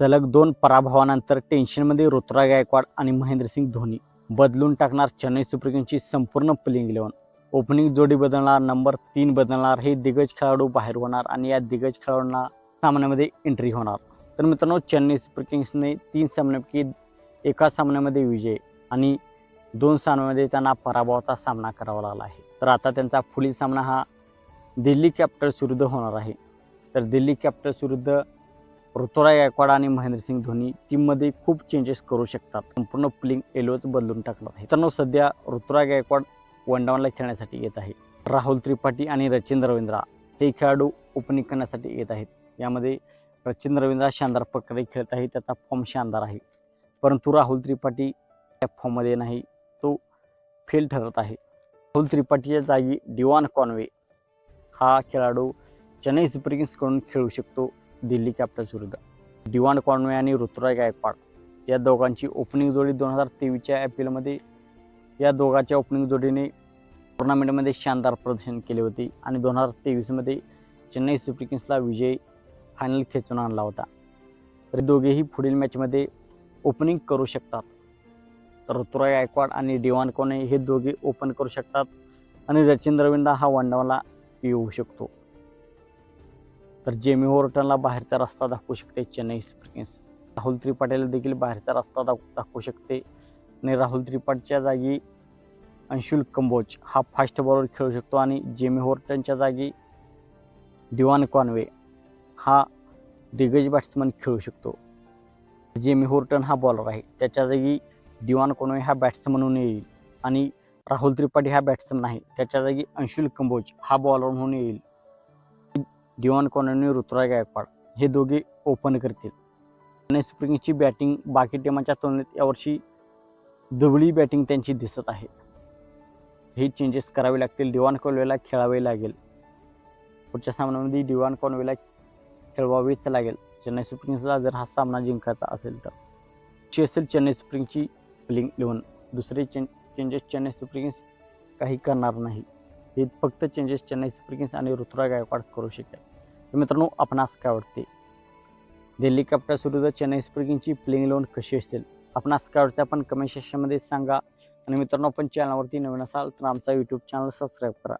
सलग दोन पराभवानंतर टेन्शनमध्ये ऋतुराज गायकवाड आणि महेंद्रसिंग धोनी बदलून टाकणार चेन्नई सुपर किंगची संपूर्ण प्लेइंग इलेव्हन. ओपनिंग जोडी बदलणार नंबर तीन बदलणार हे दिग्गज खेळाडू बाहेर होणार आणि या दिग्गज खेळाडूंना सामन्यामध्ये एंट्री होणार. तर मित्रांनो चेन्नई सुपर किंग्सने तीन सामन्यापैकी एका सामन्यामध्ये विजय आणि दोन सामन्यामध्ये त्यांना पराभवाचा सामना करावा लागला आहे. तर आता त्यांचा पुढील सामना हा दिल्ली कॅपिटल्स विरुद्ध होणार आहे. तर दिल्ली कॅपिटल्स विरुद्ध ऋतुराज गायकवाड आणि महेंद्रसिंग धोनी टीममध्ये खूप चेंजेस करू शकतात. संपूर्ण प्लिंग एलोच बदलून टाकला. आहे तर सध्या ऋतुराज गायकवाड वन डाऊनला खेळण्यासाठी येत आहे. राहुल त्रिपाठी आणि रचिन रवींद्रा हे खेळाडू ओपनिंग करण्यासाठी येत आहेत. यामध्ये रचिन रवींद्रा शानदार प्रकारे खेळत आहे. त्याचा फॉर्म शानदार आहे. परंतु राहुल त्रिपाठी त्या फॉर्ममध्ये नाही. तो फेल ठरत आहे. राहुल त्रिपाठीच्या जागी डिवान कॉन्वे हा खेळाडू चेन्नई सुपर किंग्सकडून खेळू शकतो. दिल्ली कॅपिटल्स विरुद्ध. डिवान कॉनवे आणि ऋतुराज गायकवाड या दोघांची ओपनिंग जोडी दोन हजार तेवीसच्या आय पी एलमध्ये या दोघांच्या ओपनिंग जोडीने टुर्नामेंटमध्ये शानदार प्रदर्शन केले होते आणि दोन हजार तेवीसमध्ये चेन्नई सुपर किंग्सला विजय फायनल खेचून आणला होता. तर दोघेही पुढील मॅचमध्ये ओपनिंग करू शकतात. तर ऋतुराज गायकवाड आणि डिवान कोने हे दोघे ओपन करू शकतात आणि रचिन रवींद्र हा वनडावला येऊ शकतो. तर जेमी होर्टनला बाहेरचा रस्ता दाखवू शकते चेन्नई सुपर किंग्स राहुल त्रिपाठीला देखील बाहेरचा रस्ता दाख दाखवू शकते. आणि राहुल त्रिपाठीच्या जागी अंशुल कंबोज हा फास्ट बॉलर खेळू शकतो. आणि जेमी होर्टनच्या जागी दिवान कॉन्वे हा दिग्गज बॅट्समन खेळू शकतो. जेमी होर्टन हा बॉलर आहे. त्याच्या जागी दिवान कॉन्वे हा बॅट्समन म्हणून येईल. आणि राहुल त्रिपाठी हा बॅट्समन आहे त्याच्या जागी अंशुल कंबोज हा बॉलर म्हणून येईल. डिवान कॉन्वे ऋतुराज गायकवाड हे दोघे ओपन करतील. चेन्नई स्प्रिंगची बॅटिंग बाकी टीमांच्या तुलनेत यावर्षी दुबळी बॅटिंग त्यांची दिसत आहे. हे चेंजेस करावे लागतील. डिवान कॉलवेला खेळावे लागेल. पुढच्या सामन्यामध्ये डिवान कॉनवेला खेळवावेच लागेल. चेन्नई सुपर किंग्सला जर हा सामना जिंकायचा असेल तर. ची असेल चेन्नई सुपर किंग्सची फिलिंग लिहून. दुसरे चें चेंजेस चेन्नई सुपर किंग्स काही करणार नाही. हे फक्त चेंजेस चेन्नई सुपर किंग्स आणि ऋतुराज गायकवाड करू शकेल तर मित्रांनो आपणास काय वाटते? दिल्ली कॅपिटल्स विरुद्ध चेन्नई सुपर किंग्सची प्लेइंग इलेव्हन कशी असेल? आपणास काय वाटते? आपण कमेंट सेक्शनमध्ये सांगा. आणि मित्रांनो आपण चॅनलवरती नवीन असाल तर आमचा यूट्यूब चॅनल सबस्क्राईब करा.